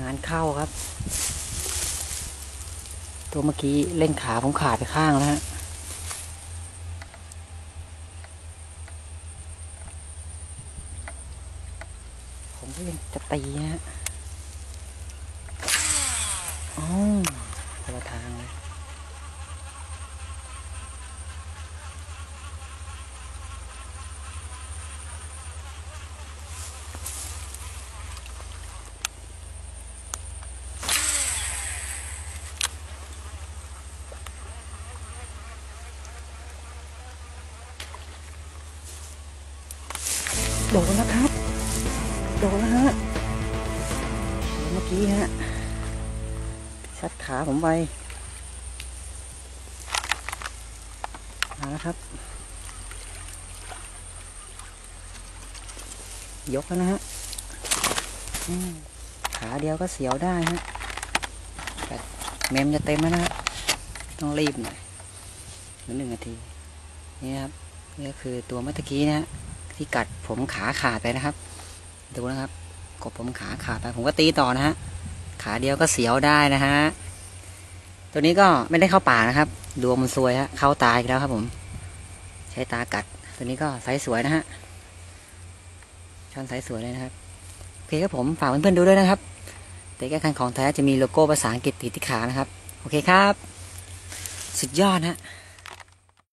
งานเข้าครับ ตัวเมื่อกี้เล่นขาผมขาดไปข้างแล้วฮะผมก็ยังจะตีนะฮะอ๋อคนละทางเลย โดนแล้วครับ โดนแล้วฮะเมื่อกี้ฮะชัดขาผมไปมาแล้วครับ ยกแล้วนะฮะขาเดียวก็เสียวได้ฮะแต่เมมจะเต็มแล้วนะฮะต้องรีบหน่อยหลือหนึ่งนาที นี่ครับ นี่ก็คือตัวเมื่อกี้นะฮะ ที่กัดผมขาขาดไปนะครับ ดูนะครับ กบผมขาขาดไปผมก็ตีต่อนะฮะขาเดียวก็เสียวได้นะฮะตัวนี้ก็ไม่ได้เข้าป่านะครับดวงมันซวยฮะเข้าตายแล้วครับผม ใช้ตากัด ตัวนี้ก็ไซส์สวยนะฮะช่อนไซส์สวยเลยนะครับโอเคครับผมฝากเพื่อนๆดูด้วยนะครับแต่แก้คันของแท้จะมีโลโก้ภาษาอังกฤษติดที่ขานะครับ โอเคครับ สุดยอดฮะ